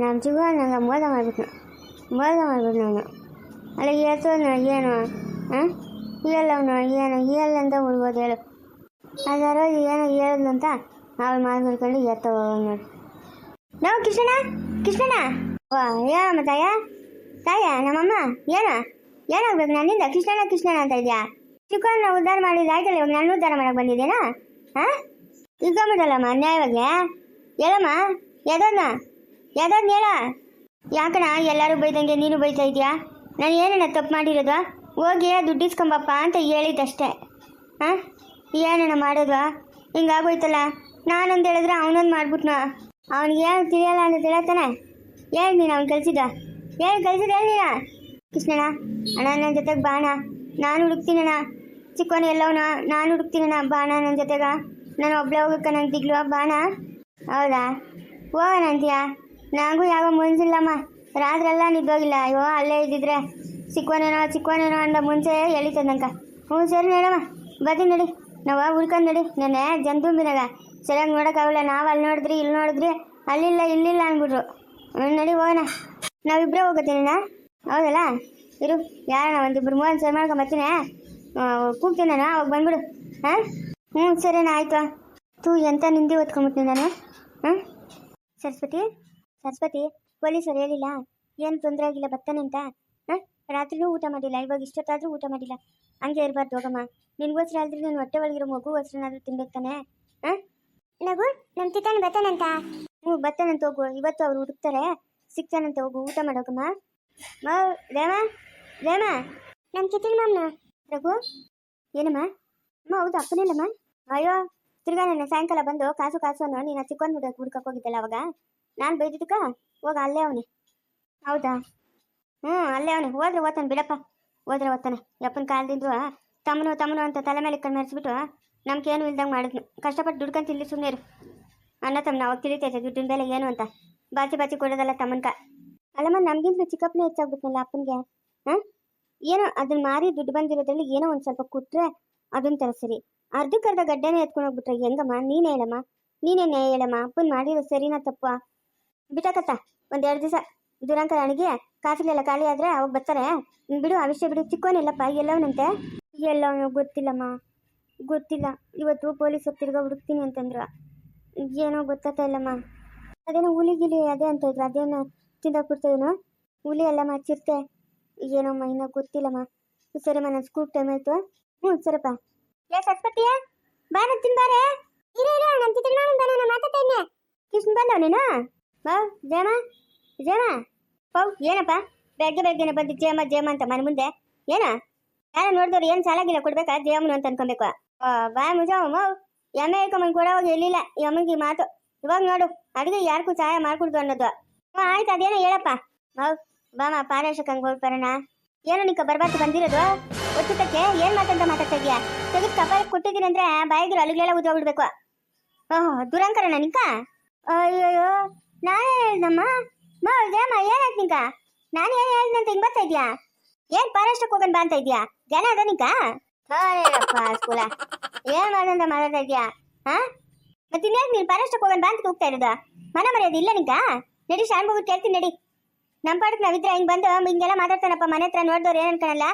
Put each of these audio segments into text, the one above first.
ನಮ್ಮ ಚಿಕ್ಕ ನಂಗೆ ಮೋಸ ಮಾಡಿಬಿಟ್ನು. ಮೋಸ ಮಾಡಿಬಿಟ್ನು ಅವನು. ಅಲ್ಲ ಎತ್ತೋನು ಏನು ಹಾಂ ಹೇಳವನು ಏನು ಹೇಳಂತ ಉಳ್ಬೋದು ಹೇಳು. ಅದಾರ ಏನೋ ಹೇಳೋದು ಅಂತ ಅವಳು ಮಾಡ್ಕೊಂಡು ಎತ್ತವ ನೋಡಿ. ನಾವು ಕೃಷ್ಣಣ್ಣ ಕೃಷ್ಣಣ್ಣ ಓ ಏನಮ್ಮ ತಾಯ? ತಾಯ, ನಮ್ಮಮ್ಮ, ಏನು? ಏನಾಗ್ಬೇಕು ನನ್ನಿಂದ ಕೃಷ್ಣಣ್ಣ ಕೃಷ್ಣಣ್ಣ ಅಂತ ಇದೆಯಾ? ಚಿಕ್ಕನ್ನ ಉದ್ಧಾರ ಮಾಡಿದ್ದು ಆಯ್ತಲ್ಲ ಇವಾಗ ನಾನು ಉದ್ಧಾರ ಮಾಡಕ್ಕೆ ಬಂದಿದ್ದೇನಾ? ಹಾಂ ಇಟ್ಕೊಂಬಿಟ್ಟಲ್ಲಮ್ಮ ನ್ಯಾಯವಾಗಿ? ಹೇಳಮ್ಮ ಎದನ್ನ ಎದನ್ನ ಹೇಳ. ಯಾಕಣ ಎಲ್ಲರೂ ಬೈದಂಗೆ ನೀನು ಬೈತಾ ಇದೆಯಾ? ನಾನು ಏನಣ್ಣ ತಪ್ಪು ಮಾಡಿರೋದು? ಹೋಗಿ ದುಡ್ಡು ಇಸ್ಕೊಂಬಪ್ಪ ಅಂತ ಹೇಳಿದ್ದಷ್ಟೇ ಹಾಂ ಏನಣ್ಣ ಮಾಡೋದು? ಹಿಂಗಾಗೋಯ್ತಲ್ಲ. ನಾನೊಂದು ಹೇಳಿದ್ರೆ ಅವನೊಂದು ಮಾಡ್ಬಿಟ್ನ? ಅವ್ನಿಗೆ ಏನು ತಿಳಿಯಲ್ಲ ಅಂತ ತಿಳತಾನೆ ಹೇಳಿ ನೀನು ಅವ್ನು ಕಳ್ಸಿದ್ದ ಹೇಳಿ, ಕಳ್ಸಿದ ಹೇಳಿ ಕೃಷ್ಣಣ್ಣ, ಅಣ್ಣ ನನ್ನ ಜೊತೆಗೆ ಬಾಣ ನಾನು ಹುಡುಕ್ತೀನಣ್ಣ. ಚಿಕ್ಕವನ ಎಲ್ಲವನ? ನಾನು ಹುಡುಕ್ತೀನಣ್ಣ. ಬಾಣ ನನ್ನ ಜೊತೆಗ. ನಾನು ಒಬ್ಳೆ ಹೋಗಕ್ಕೆ ನಂಗೆ ದಿಗ್ಲು. ಬಾಣ ಹೌದಾ? ಹೋಗೋಣ ಅಂತೀಯಾ? ನನಗೂ ಯಾವ ಮುಂಜಿಲ್ಲಮ್ಮ ರಾತ್ರೆಲ್ಲ ನಿದ್ದೋಗಿಲ್ಲ. ಅಯ್ಯೋ ಅಲ್ಲೇ ಇದ್ದಿದ್ರೆ ಚಿಕ್ಕವನೇನೋ ಚಿಕ್ಕವನೇನೋ ಅಂದ ಮುಂಚೆ ಎಳಿತದಂಕ ಹ್ಞೂ ಸರಿ ನೋಡಮ್ಮ. ಬದಿ ನಡಿ. ನಾವು ಹುಡ್ಕೊಂಡು ನಡಿ. ನೆನ್ನೆ ಜಂತುಂಬಿನಾಗ ಸರಿಯಾಗಿ ನೋಡೋಕ್ಕಾಗಲ್ಲ ನಾವು ಅಲ್ಲಿ ನೋಡಿದ್ರಿ, ಇಲ್ಲಿ ನೋಡಿದ್ರಿ. ಅಲ್ಲಿಲ್ಲ, ಇಲ್ಲಿಲ್ಲ ಅಂದ್ಬಿಟ್ರು. ನಡಿ ಹೋಗೋಣ. ನಾವಿಬ್ಬರೇ ಹೋಗತ್ತೀನ ಹೌದಲ್ಲ? ಇರು. ಯಾರಣ್ಣ, ಒಂದಿಬ್ರು ಮೂವನ್ ಸರಿ ಮಾಡ್ಕೊಂಡ್ ಬರ್ತೀನಿ. ಕೂಗ್ತೀನಿ ನಾನು. ಅವಾಗ ಬಂದ್ಬಿಡು. ಹಾಂ ಹ್ಞೂ ಸರಿನಾ ಆಯಿತು. ತೂ ಎಂತ ನಿಂದಿ ಓದ್ಕೊಂಬಿಟ್ನಿ ನಾನು? ಹಾಂ ಸರಸ್ವತಿ? ಸರಸ್ವತಿ ಪೊಲೀಸರು ಹೇಳಿಲ್ಲ ಏನು ತೊಂದರೆ ಆಗಿಲ್ಲ ಬರ್ತಾನೆ ಅಂತ? ಹಾಂ? ರಾತ್ರಿನೂ ಊಟ ಮಾಡಿಲ್ಲ ಇವಾಗ ಇಷ್ಟೊತ್ತಾದರೂ ಊಟ ಮಾಡಿಲ್ಲ. ಹಂಗೆ ಇರಬಾರ್ದು ಹೋಗಮ್ಮ. ನಿನ್ಗೋಸ್ಕರ ಅಲ್ದ್ರೆ ನಾನು ಹೊಟ್ಟೆ ಒಳಗಿರೋ ಮಗುಗೋಸ್ಕರನಾದ್ರೂ ತಿನ್ಬೇಕು ತಾನೆ? ಹಾಂ? ನಗು ನಮ್ಮ ಚಿಕ್ಕನ ಬರ್ತಾನಂತ ಹ್ಞೂ ಬರ್ತಾನಂತ ಹೋಗು. ಇವತ್ತು ಅವ್ರು ಹುಡುಕ್ತಾರೆ. ಸಿಗ್ತಾನಂತ ಹೋಗು ಊಟ ಮಾಡೋಕಮ್ಮ ಮಾ ರೇಮ ರೇಮ. ನಮ್ಮ ಕಿತ್ತಿನ ಮ್ಯಾಮ್ನ ರಘು ಏನಮ್ಮ? ಅಮ್ಮ ಹೌದು ಅಪ್ಪನಿಲ್ಲಮ್ಮ ಅಯ್ಯೋ ತಿರ್ಗಾ ನೆನ್ನೆ ಸಾಯಂಕಾಲ ಬಂದು ಕಾಸು ಕಾಸು ಅನ್ನೋ ನೀನು ಚಿಕ್ಕೊಂದು ಹುಡುಗ ಹುಡ್ಕಕ್ಕೆ ಹೋಗಿದ್ದಲ್ಲ ಅವಾಗ? ನಾನು ಬೈದಿದ್ದಕ್ಕ? ಹೋಗ, ಅಲ್ಲೇ ಅವನೇ. ಹೌದಾ? ಹ್ಞೂ, ಅಲ್ಲೇ ಅವನೇ. ಹೋದ್ರೆ ಓದ್ತಾನೆ, ಬಿಡಪ್ಪ. ಹೋದ್ರೆ ಓದ್ತಾನೆ. ಯಪ್ಪನ ಕಾಲದಿಂದ ತಮ್ಮನು ತಮ್ಮನು ಅಂತ ತಲೆ ಮೇಲೆ ಕಣ್ಣು ಮೆರೆಸ್ಬಿಟ್ಟು ನಮ್ಗೇನು ಇಲ್ದಂಗೆ ಮಾಡಿದ್ನು. ಕಷ್ಟಪಟ್ಟು ದುಡ್ಕೊಂಡು ತಿಲ್ಲಿ ಸುಮ್ಮನೆ ಅಣ್ಣ ತಮ್ಮ ಅವಾಗ ತಿಳಿತೈತೆ ದುಡ್ಡಿನ ಬೆಲೆ ಏನು ಅಂತ. ಬಾಚಿ ಬಾಚಿ ಕೊಡೋದಲ್ಲ ತಮ್ಮನ್ಕ. ಅಲ್ಲಮ್ಮ, ನಮಗಿಂತಲೂ ಚಿಕ್ಕಪ್ಪನೇ ಹೆಚ್ಚಾಗ್ಬಿಟ್ನಲ್ಲ ಅಪ್ಪನಿಗೆ? ಹಾಂ ಏನೋ ಅದನ್ನ ಮಾರಿ ದುಡ್ಡು ಬಂದಿರೋದ್ರಲ್ಲಿ ಏನೋ ಒಂದು ಸ್ವಲ್ಪ ಕೊಟ್ಟರೆ ತರ ಸರಿ. ಅರ್ಧಕ್ಕರ್ಧ ಗಡ್ಡೆನೇ ಎತ್ಕೊಂಡು ಹೋಗ್ಬಿಟ್ರೆ. ಹೆಂಗಮ್ಮ? ನೀನೇ ಹೇಳಮ್ಮ? ನೀನೇನೇ ಹೇಳಮ್ಮ? ಅಪ್ಪನ ಮಾಡಿರೋ ಸರಿನಾ ತಪ್ಪ? ಬಿಟ್ಟಕತ್ತ. ಒಂದೆರಡು ದಿವಸ ದುರಂಕರ ಅಣಿಗೆ ಕಾಸುಗಳೆಲ್ಲ ಖಾಲಿ ಆದರೆ ಅವಾಗ ಬರ್ತಾರೆ ಬಿಡು, ಆ ವಿಷಯ ಬಿಡು. ಚಿಕ್ಕೋನಿಲ್ಲಪ್ಪ, ಎಲ್ಲವನಂತೆ? ಎಲ್ಲ ಗೊತ್ತಿಲ್ಲಮ್ಮ. ಗೊತ್ತಿಲ್ಲ. ಇವತ್ತು ಪೊಲೀಸ್ ತಿರ್ಗಾ ಹುಡುಕ್ತೀನಿ ಅಂತಂದ್ರು. ಏನೋ ಗೊತ್ತಾಗ್ತಾ ಇಲ್ಲಮ್ಮ. ಅದೇನೋ ಹುಲಿ ಗಿಲಿ ಅದೇ ಅಂತ ಇದ್ರು. ಅದೇನೋ ತಿಂದಾಕ್ ಬಿಡ್ತೇನೋ ಹುಲಿ ಅಲ್ಲಮ್ಮ, ಚಿರತೆ. ಏನೋ ಮೈನ ಗೊತ್ತಿಲ್ಲಮ್ಮ. ಸರಿಮ್ಮ ನನ್ನ ಸ್ಕೂಲ್ ಟೈಮ್ ಆಯ್ತು. ಹ್ಞೂ ಸರಪ್ಪ ಏ ಸರಸ್ವತಿಯ, ಬಾ ನತ್ತಿನ ಬಾರೆ. ಇರೇ, ಇರು ನನ್ನ ಚಿತ್ರ ನಾನು ಬರೋಣ ನಾನು ಮಾತಾಡ್ತೇನೆ ಕೃಷ್ಣ ಬಂದವ ನೀನು? ಬಾ ಜಯಮ ಪೌ, ಏನಪ್ಪ? ಬೆಳಗ್ಗೆ ಬೆಳಗ್ಗೆನೆ ಬಂದು ಜಯಮ ಜಯಮ ಅಂತ ಮನೆ ಮುಂದೆ. ಏನ? ಯಾರ ನೋಡಿದವ್ರು ಏನು ಸಾಲಾಗಿಲ್ಲ, ಕೊಡ್ಬೇಕಾ? ಜಯಮ್ಮನು ಅಂತ ಅನ್ಕೊಬೇಕು. ಬಾ ಮುಜಾವ ಮೌ. ಎಮ್ಮೆ ಹೇಳ್ಕೊಂಬಂದು ಕೊಡೋವಾಗ ಎಲ್ಲಿಲ್ಲ ಈ ಅಮ್ಮನಿಗೆ ಮಾತು. ಇವಾಗ ನೋಡು, ಅಡುಗೆ ಯಾರಿಗೂ ಸಹಾಯ ಮಾಡ್ಕೊಡ್ದು ಅನ್ನೋದು. ಹ್ಞೂ ಆಯ್ತು, ಅದೇನೋ ಹೇಳಪ್ಪ. ಮೌ ಬಾಮ ಪಾರಾಶಕ್ಕಂಗೆ ಹೋಗಿ ಬರೋಣ ಏನೋ ನಿಕ್ಕ ಬರ್ಬಾರ್ದು ಬಂದಿರೋದು? ಒತ್ತುತ್ತಕ್ಕೆ ಏನ್ ಮಾತಂತ ಮಾತಾಡ್ತಾ ಇದ್ಯಾ? ತೆಗೆದು ಕಪಾಲ ಕೊಟ್ಟಿದ್ದೀನಿ ಅಂದ್ರೆ ಬಾಯಿಗೆ ಅಲ್ಲಿಗೆಲ್ಲ ಉದ್ರೋಗ್ಬಿಡ್ಬೇಕು. ಓಹೋ ದುರಂಕರಣ ನಿಂಕ? ಅಯ್ಯೋ ನಾನೇ ಹೇಳ್ದಮ್ಮ? ಮಾ ಏನಾಯ್ತು ನಿಂಕ? ನಾನು ಏನು ಅಂತ ಹಿಂಗ್ ಬರ್ತಾ ಇದ್ಯಾ? ಏನ್ ಪಾರಷ್ಟಕ್ಕೆ ಹೋಗೋಣ ಬಾ ಅಂತ ಇದ್ಯಾ? ಜನ ಅದ ನಿಂಕ? ಏನಪ್ಪ ಸ್ಕೂಲ. ಏನ್ ಮಾಡ್ದಂತ ಮಾತಾಡ್ತಾ ಇದೀಯಾ? ಹಾ? ಮತ್ತೆ ಇನ್ನೇನು ನೀನು ಪಾರಾಷ್ಟಕ್ಕೆ ಹೋಗೋಣ ಬಾ ಅಂತ ಹೋಗ್ತಾ ಇರೋದು? ಮನ ಮರ್ಯಾದೆ ಇಲ್ಲ ನಿಂಕ? ನಡಿ, ಶಾನ್ ಹೋಗಿ ಕೇಳ್ತೀನಿ ನಡಿ. ನಮ್ಮ ಪಾಡಕ್ಕೆ ನಾವಿದ್ರೆ ಹಿಂಗ್ ಬಂದು ಹಿಂಗೆಲ್ಲ ಮಾತಾಡ್ತಾನಪ್ಪ, ಮನೆ ಹತ್ರ ನೋಡಿದವ್ರು ಏನ್ ಅನ್ಕೊಳಲ್ಲ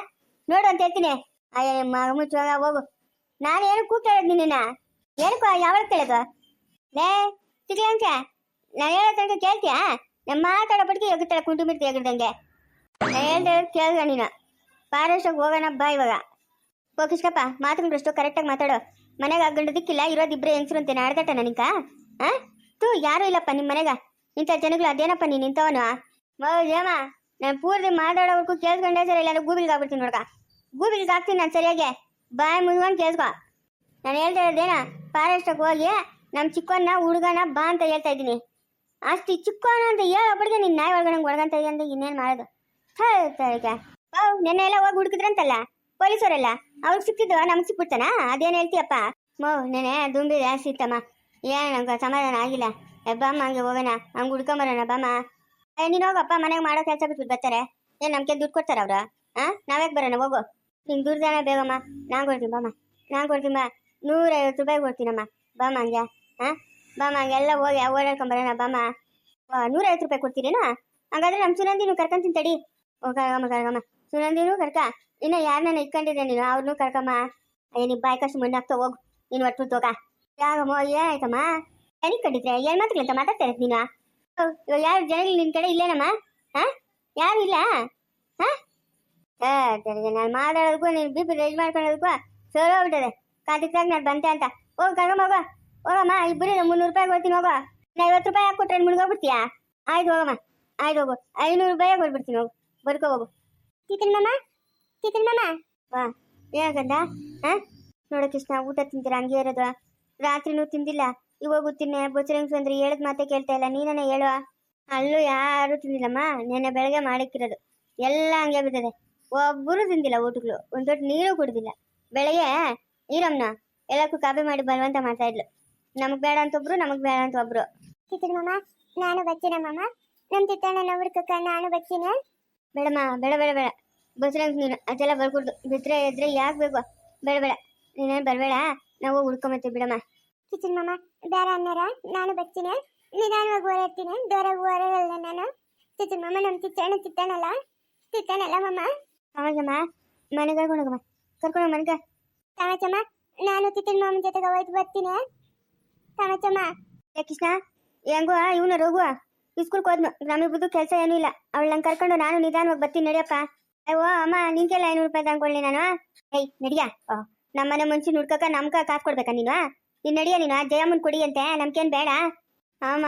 ನೋಡು ಅಂತ ಹೇಳ್ತೀನಿ. ಅಯ್ಯ ಮಗ ಮುಚ್ಚುವಾಗ ಹೋಗು ನಾನು ಏನು ಕೂಗ್ತಾಳದ್ ನಿನ್ನ ಏನಕ್ಕ ಯಾವಾಗ ಕೇಳೋದು? ಲೇ ತಿರ್ಲಂಕ ನಾನು ಹೇಳೋ ತನಕ ಕೇಳ್ತೀಯಾ? ನಮ್ಮ ಮಾತಾಡೋ ಪಟ್ಟಿಗೆ ಎಗುತ್ತಾಳೆ ಕುಂಟು ಎಗರ್ದಂಗೆ ನಾನು ಹೇಳ್ದೆ ಕೇಳ್ದ ನೀನು. ಪಾರಷ್ಟಕ್ಕೆ ಹೋಗೋಣ ಬಾ ಇವಾಗ. ಓ, ಕೃಷ್ಣಪ್ಪ ಮಾತುಗಳಷ್ಟು ಕರೆಕ್ಟಾಗಿ ಮಾತಾಡು. ಮನೆಗೆ ಗಂಡು ದಿಕ್ಕಿಲ್ಲ ಇರೋದಿಬ್ರೆ ಹೆಂಗಸರು ಅಂತೇನೆ ಆಡ್ದಟ ನನಗ ಆ? ತೂ ಯಾರು ಇಲ್ಲಪ್ಪ ನಿಮ್ಮ ಮನೆಗ. ಇಂಥ ಜನಗಳು ಅದೇನಪ್ಪ ನೀನು ಇಂಥವನು ಮೌ ಜಯಮ್ಮ ನಾನು ಪೂರ್ತಿ ಮಾತಾಡೋವರೆಗೂ ಕೇಳ್ಕೊಂಡೇ ಸರಿ ಇಲ್ಲ ಗೂಬಿಲ್ಗೆ ಆಗ್ಬಿಡ್ತೀನಿ ನೋಡ್ಕ. ಗೂಬಿಲ್ಗೆ ಹಾಕ್ತೀನಿ ನಾನು ಸರಿಯಾಗಿ. ಬಾಯ್ ಮುಗಿಸ್ಕೊಂಡು ಕೇಳ್ಕೊ ನಾನು ಹೇಳ್ತಾ ಇರೋದೇನ ಫಾರೆಸ್ಟಿಗೆ ಹೋಗಿ ನಮ್ಮ ಚಿಕ್ಕವನ್ನ ಹುಡುಗನ ಬಾ ಅಂತ ಹೇಳ್ತಾ ಇದ್ದೀನಿ. ಅಷ್ಟು ಚಿಕ್ಕವನ ಅಂತ ಹೇಳೋಬ್ಬಡಿಗೆ ನೀನು ನಾಯಿ ಒಳಗಡೆ ಒಳಗಂತ ಅಂತ ಇನ್ನೇನು ಮಾಡೋದು? ಹೇಳ್ತಾಳೆ ಓ ನೆನ್ನೆ ಎಲ್ಲ ಹೋಗಿ ಹುಡುಕಿದ್ರಂತಲ್ಲ, ಪೊಲೀಸರೆಲ್ಲ? ಅವ್ರಿಗೆ ಸಿಕ್ಕಿದ್ದು ನಮ್ಗೆ ಸಿಕ್ಬಿಡ್ತಾನ? ಅದೇನು ಹೇಳ್ತೀಯಪ್ಪ? ಮೋ ನೆನೆ ದುಂಬಿ ಜಾಸ್ತಿ ಇತ್ತಮ್ಮ ಏನು ನಮ್ಗೆ ಸಮಾಧಾನ ಆಗಿಲ್ಲ. ಬಾಮ್ಮ ಹಂಗೆ ಹೋಗೋಣ. ಹಂಗೆ ಹುಡ್ಕೊಂಬರೋಣ ಬಾಮ್ಮ. ನೀನು ಹೋಗಪ್ಪ, ಮನೆಗೆ ಮಾಡೋ ಕೆಲಸ ಬಿಟ್ಬಿಟ್ಟು ಬರ್ತಾರೆ. ಏನು ನಮ್ಗೆ ದುಡ್ಡು ಕೊಡ್ತಾರ ಅವ್ರು? ಹಾಂ ನಾವ್ಯಾಕೆ ಬರೋಣ, ಹೋಗು. ನಿಂಗೆ ದುಡ್ದಾನ ಬೇಗಮ್ಮ. ನಾನು ಕೊಡ್ತೀನಿ, ಬಾಮ್ಮ. ನಾನು ಕೊಡ್ತೀನಿ, ಬಾ. ನೂರೈವತ್ತು ರೂಪಾಯಿ ಕೊಡ್ತೀನಮ್ಮ. ಬಾಮ್ಮ ಹಂಗೆ ಹಾಂ ಬಾಮ್ಮ ಹಂಗೆಲ್ಲ ಹೋಗಿ ಓಡಾಡ್ಕೊಂಬರೋಣ ಬಾಮ್ಮ. ನೂರೈವತ್ತು ರೂಪಾಯಿ ಕೊಡ್ತೀರೇನು? ಹಾಗಾದ್ರೆ ನಮ್ಮ ಸುನಂದಿನೂ ಕರ್ಕೊಂತೀನಿ ತಡಿ ಓ, ಕರ್ಗಮ್ಮ ಕರ್ಗಮ್ಮ. ಸುನಂದಿನೂ ಕರ್ಕ. ಇನ್ನ ಯಾರನ್ನ ಇಟ್ಕೊಂಡಿದ್ದೆ ನೀನು ಅವ್ರನ್ನೂ ಕರ್ಕಮ್ಮ. ಏನಿ ನಿಮ್ಮ ಬಾಯ್ಕ ಸುಮ್ಮನೆ ಆಗ್ತಾ ಹೋಗು. ನೀನು ಒಟ್ಟು ತೋಗ ಯಾಗಮ್ಮ, ಏನಾಯ್ತಮ್ಮ? ಏನಿಗೆ ಕಂಡಿದ್ರೆ ಏನ್ ಮಾತಾಡ್ತಾ ಇರತ್ ನೀನು? ಇವಾಗ ಯಾರು ಜನಗಳು ನಿನ್ ಕಡೆ ಇಲ್ಲೇನಮ್ಮ? ಹಾ? ಯಾರು ಇಲ್ಲ? ಹಾ? ನಾನು ಮಾತಾಡೋದಕ್ಕೂ ನೀನು ಬಿ ಪಿ ರೈಸ್ ಮಾಡ್ಕೊಳ್ಳೋದಕ್ಕೂ ಸೋರ್ ಹೋಗ್ಬಿಟ್ಟದೆ. ಕಾರ್ತಿಕ್ದಾಗ ನಾನು ಬಂತೆ ಅಂತ. ಹೋಗಿ ಹೋಗೋ. ಹೋಗಮ್ಮ ಇಬ್ಬರು ಮುನ್ನೂರು ರೂಪಾಯಿ ಕೊಡ್ತೀನಿ ಹೋಗೋ. ನಾ ಐವತ್ತು ರೂಪಾಯಿ ಹಾಕ್ಕೊಟ್ರೆ ಮುಳುಗೋಗ್ಬಿಡ್ತೀಯಾ ಆಯ್ತು ಹೋಗಮ್ಮ. ಆಯ್ತು ಹೋಗು. ಐನೂರು ರೂಪಾಯಿ ಕೊಟ್ಬಿಡ್ತೀನಿ ಹೋಗು. ಬರ್ಕೋ ಹೋಗು. ಚಿಕನ್ ಮಾಮ? ಚಿಕನ್ ಮಾಮ? ವಾ ಏನಾಗಂದ? ಹಾ? ನೋಡು ಕೃಷ್ಣ ಊಟ ತಿಂತೀರ? ಹಂಗೆ ಇರೋದು. ರಾತ್ರಿನೂ ತಿಂದಿಲ್ಲ. ಇವಾಗ ತಿನ್ನೆ ಬೊಚ್ಚರಂಗ್ ಅಂದ್ರೆ ಹೇಳದ್ ಮಾತೆ ಕೇಳ್ತಾ ಇಲ್ಲ. ನೀನೇ ಹೇಳುವ ಅಲ್ಲೂ ಯಾರು ತಿಂದಿಲ್ಲಮ್ಮ. ನೆನ್ನೆ ಬೆಳಗ್ಗೆ ಮಾಡಿಕ್ಕಿರೋದು ಎಲ್ಲ ಹಂಗೆ ಬಿದ್ದದೆ. ಒಬ್ಬರು ತಿಂದಿಲ್ಲ ಊಟಗಳು ಒಂದ್ ದೊಡ್ಡ ನೀರು ಕುಡ್ದಿಲ್ಲ. ಬೆಳಗ್ಗೆ ನೀರಮ್ಮನ ಎಲ್ಲಕ್ಕೂ ಕಾಪಿ ಮಾಡಿ ಬಲವಂತ ಮಾಡ್ತಾ ಇದ್ಲು. ನಮಗ್ ಬೇಡ ಅಂತ ಒಬ್ರು ನಮಗ್ ಬೇಡ ಅಂತ ಒಬ್ರು. ಚಿತ್ರಮ್ಮ ಮಾಮ. ನಾನು ಬಚ್ಚಿನ ಮಾಮ. ನಮ್ ತಿತ್ತಣ್ಣನ ಹುಡ್ಕಕ್ಕ ನಾನು ಬಚ್ಚಿನ. ಬೇಡಮ್ಮ ಬೇಡ ಬೇಡ ಬೇಡ. ಬಸ್ರಂಗ್ ನೀನು ಅದೆಲ್ಲ ಬರ್ಕೊಡ್ದು. ಬಿದ್ರೆ ಎದ್ರೆ ಯಾಕೆ ಬೇಕು? ಬೇಡ ಬೇಡ. ನೀನೇನು ಬರಬೇಡ. ನಾವು ಹುಡ್ಕೊಂಬತ್ತೀವಿ ಬಿಡಮ್ಮ. ತಿತ್ತಿನ ಮಾಮ ಬೇರೆ ಅನ್ನಾರ ನಾನು ಬಚ್ಚಿನ ನಿಧಾನವಾಗಿ ಓಡಾಡ್ತೀನಿ ದೂರಾಗಿ ಓಡಾಡಲ್ಲ ನಾನು. ಕಿಚನ್ ಮಾಮ ನಮ್ ಚಿತ್ರಣ ತಿತ್ತಣ್ಣಲ್ಲ ತಿತ್ತಣ್ಣಲ್ಲ ಮಾಮ. ಅವಾಗಮ್ಮ ಮನೆಗೆ ಕರ್ಕೊಂಡು ಹೋಗಮ್ಮ. ಕರ್ಕೊಂಡು ಮನೆಗೆ. ತಮಚಮ್ಮ ನಾನು ಚಿತ್ರ ಮಾಮನ ಜೊತೆಗೆ ಹೋಯ್ತು ಬರ್ತೀನಿ. ತಮಚಮ್ಮ ಏ ಕೃಷ್ಣ ಹೆಂಗೋ ಇವನ ರೋಗುವ? ಇಸ್ಕೂಲ್ಗೆ ಹೋದ್ನು ನಮಿಬ್ಬದು ಕೆಲಸ ಏನೂ ಇಲ್ಲ. ಅವಳು ನಂಗೆ ಕರ್ಕೊಂಡು ನಾನು ನಿಧಾನವಾಗಿ ಬರ್ತೀನಿ ನಡಿಯಪ್ಪ. ಅಯ್ಯೋ ಅಮ್ಮ ನಿನ್ಗೆಲ್ಲ ಐನೂರು ರೂಪಾಯಿ ತಂದ್ಕೊಳ್ಳಿ ನಾನು ಏಯ್ ನಡಿಯ? ನಮ್ಮನೆ ಮುಂಚೆ ಹುಡ್ಕಕ್ಕ ನಮ್ಗೆ ಕಾಸು ಕೊಡ್ಬೇಕಾ ನೀನು ನೀನು ನಡಿಯ ನೀನು ಜಯಮ್ಮನ್ ಕೊಡಿ ಅಂತೆ ನಮ್ಗೇನು ಬೇಡ. ಅಮ್ಮ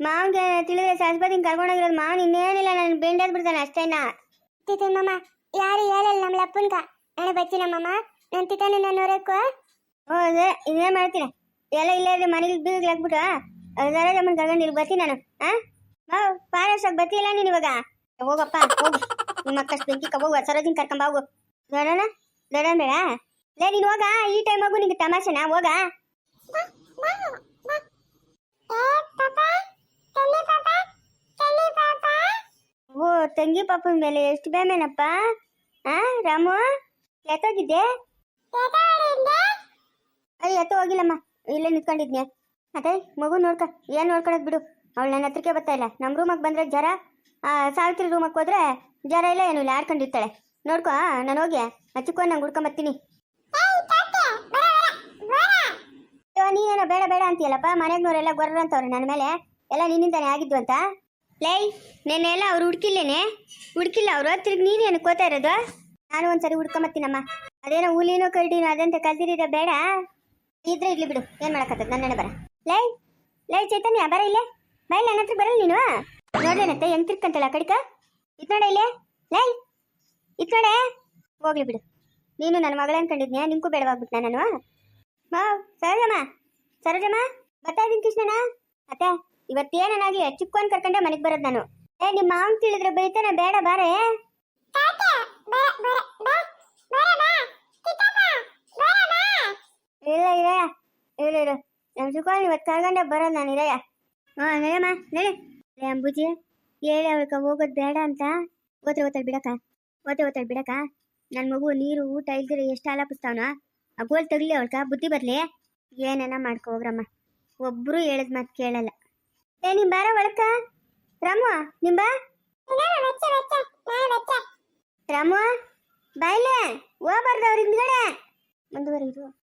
ಮಾವನ್ಗೆ ತಿಳಿದ್ರೆ ಸರಸ್ವತಿನ ಕರ್ಕೊಂಡೋಗಿರೋದು ಮಾವನ್ ಇನ್ನೇನಿಲ್ಲ ನಾನು ಬೇಂಡಾದ್ ಬಿಡ್ತಾನೆ ಅಷ್ಟೇನಾ ತಿತ್ತಿನ ಮಾಮ ಯಾರು ಹೇಳಲ್ಲ ನಮ್ಮ ಅಪ್ಪನ್ಕ ನಾನು ಬಚ್ಚಿನ ಮಾಮ ನನ್ನ ತಿತ್ತಣ್ಣ ನಾನು ನೋಡಕ್ಕೋ. ಓ ಅದೇ ಇನ್ನೇನು ಮಾಡ್ತೀನಿ ಎಲ್ಲ ಇಲ್ಲೇ ಇದ್ರೆ ಮನೆಗೆ ಬೀಗಿಗೆ ಹಾಕ್ಬಿಟ್ಟು ಸರೋಜಮ್ಮನ ಕರ್ಕೊಂಡು ಇಲ್ಲಿ ಬರ್ತೀನಿ ನಾನು ಆ? ಮಾವ್ ಪಾರಸಕ್ಕೆ ಬರ್ತಿಲ್ಲ ನೀನು ಇವಾಗ? ಹೋಗಪ್ಪ ಹೋಗು. ನಿಮ್ಮ ಅಕ್ಕಷ್ಟು ಬೆಂಕಿ ಕಬೋಗ ಸರೋಜಿನ ಕರ್ಕೊಂಬ ಹೋಗು. ನೋಡೋಣ? ನೋಡೋಣ ಬೇಡ. ಲೇ ನೀನು ಹೋಗ ಈ ಟೈಮ್ ಹೋಗು ನಿಂಗೆ ತಮಾಷೆನಾ? ಹೋಗ. ಓ, ತಂಗಿ ಪಾಪನ ಮೇಲೆ ಎಷ್ಟು ಬೇಮೇನಪ್ಪ? ಆ, ರಾಮು, ಎತ್ತೋಗಿದ್ದೆ? ಅಯ್ಯ ಎತ್ತ ಹೋಗಿಲ್ಲಮ್ಮ ಇಲ್ಲೇ ನಿಂತ್ಕೊಂಡಿದ್ನೆ. ಅದೇ ಮಗು ನೋಡ್ಕ, ಏನ್ ನೋಡ್ಕೊಳಕ್ ಬಿಡು. ಅವಳು ನನ್ನ ಹತ್ರಕ್ಕೆ ಬರ್ತಾ ಇಲ್ಲ. ನಮ್ಮ ರೂಮಕ್ ಬಂದ್ರೆ ಜರ ಸಾವಿತ್ರಿ ರೂಮಕ್ಕೆ ಹೋದ್ರೆ ಜರ ಇಲ್ಲ, ಏನು ಇಲ್ಲ. ಆಡ್ಕೊಂಡಿರ್ತಾಳೆ. ನೋಡ್ಕೊ ನಾನು ಹೋಗಿ ಹಚ್ಚಿಕೊ ನಂಗೆ ಹುಡ್ಕೊಂಬತ್ತೀನಿ ಅಯ್ಯೋ ನೀನೇನೋ ಬೇಡ ಬೇಡ ಅಂತೀಯಲ್ಲಪ್ಪ? ಮನೆಗ್ನವರೆಲ್ಲ ಗೊರ್ರ ಅಂತವ್ರೆ ನನ್ನ ಮೇಲೆ. ಎಲ್ಲ ನಿನ್ನಿಂದಾನೆ ಆಗಿದ್ದು ಅಂತ? ಲೈ ನೆನ್ನೆ ಎಲ್ಲ ಅವ್ರು ಹುಡ್ಕಿಲ್ಲೇನೆ? ಹುಡ್ಕಿಲ್ಲ ಅವರು? ತಿರುಗಿ ನೀನೇನು ಕೋತಾ ಇರೋದು? ನಾನು ಒಂದ್ಸರಿ ಹುಡ್ಕೊಂಬತ್ತೀನಮ್ಮ. ಅದೇನೋ ಹುಲಿನೋ ಕರ್ಡಿನೋ ಅದಂತ ಕಲ್ದಿರಿದ ಬೇಡ. ಇದ್ರೆ ಇರ್ಲಿ ಬಿಡು. ಏನ್ ಮಾಡಕತ್ತದ ನನ್ನ ಬರ. ಲೈ ಲೈ ಚೈತನ್ಯ, ಬರ ಇಲ್ಲೇ. ಬೈ ನನ್ನ ಹತ್ರ ಬರಲ್ಲ ನೀನು? ನೋಡ್ದೇನತ್ತೆ? ಹೆಂಗ್ ತಿರ್ಕಂತಲ್ಲ ಕಡಿಕ? ಇತ್ ನೋಡ ಇಲ್ಲೇ. ಲೈ ಇತ್ ಹೋಗ್ಲಿ ಬಿಡು. ನೀನು ನನ್ನ ಮಗಳ ಅನ್ಕೊಂಡಿದ್ನ್ಯಾ ನಿಂಗೂ ಬೇಡವಾಗ್ಬಿಟ್ನ ನಾನು? ಮಾ ಸರೋಜಮ್ಮ. ಸರೋಜಮ್ಮ ಬರ್ತಾ ಇದೀನಿ ಕೃಷ್ಣನ? ಅತ್ತೆ ಇವತ್ತೇನಾಗಿ ಚಿಕ್ಕವನ್ ಕರ್ಕೊಂಡೆ ಮನೆಗೆ ಬರೋದು ನಾನು. ಏ ನಿಮ್ಮ ಮಾವನ್ ತಿಳಿದ್ರೆ ಬೈತಾನೆ ಬೇಡ ಬಾರೆ ಇಲ್ಲ ಇರಯ್ಯ ಇಲ್ಲ ಇರು ನಮ್ಮ ಚಿಕ್ಕವನ್ ಇವತ್ತು ಕರ್ಕೊಂಡೆ ಬರೋದು ನಾನು ಇರಯ್ಯ ಹಾ ನಡಿಯಮ್ಮ ನಡಿ ಅಂಬುಜಿ ಹೇಳಿ ಅವಳ್ಕ ಹೋಗೋದು ಬೇಡ ಅಂತ. ಓದ್ರೆ ಓದ್ತಾಳೆ ಬಿಡಕ ಓದ್ತೆ ಓದ್ತಾಳೆ ಬಿಡಕ ನನ್ನ ಮಗು ನೀರು ಊಟ ಇಲ್ದಿರ ಎಷ್ಟು ಆಲಾಪಿಸ್ತಾವನ ಆ ಗೋಲ್ ತಗಲಿ ಅವಳ್ಕ ಬುದ್ಧಿ ಬರಲಿ? ಏನೇನ ಮಾಡ್ಕೊ ಹೋಗ್ರಮ್ಮ. ಒಬ್ರು ಹೇಳದ್ ಮಾತು ಕೇಳಲ್ಲ. ಏ ನಿಮ್ ಬಾರ ಒಳಕ ರಾಮು ನಿಂಬ ರಾಮು ಬಾಯ್ಲೆ ಹೋಗ್ಬಾರ್ದು ಅವ್ರ ಹಿಂದ್ಗಡೆ. ಮುಂದುವರಿದು.